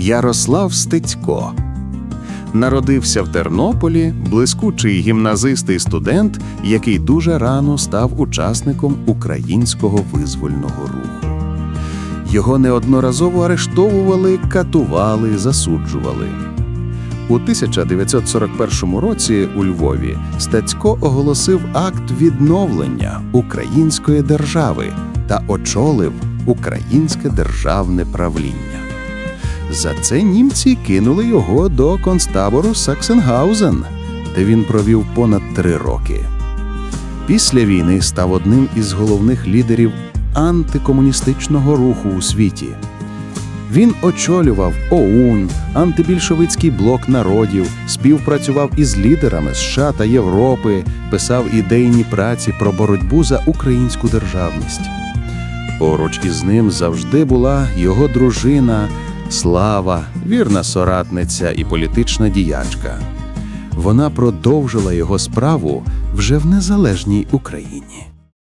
Ярослав Стецько. Народився в Тернополі блискучий гімназист і студент, який дуже рано став учасником українського визвольного руху. Його неодноразово арештовували, катували, засуджували. У 1941 році у Львові Стецько оголосив акт відновлення української держави та очолив українське державне правління. За це німці кинули його до концтабору Саксенгаузен, де він провів понад три роки. Після війни став одним із головних лідерів антикомуністичного руху у світі. Він очолював ОУН, антибільшовицький блок народів, співпрацював із лідерами США та Європи, писав ідейні праці про боротьбу за українську державність. Поруч із ним завжди була його дружина Слава, вірна соратниця і політична діячка. Вона продовжила його справу вже в незалежній Україні.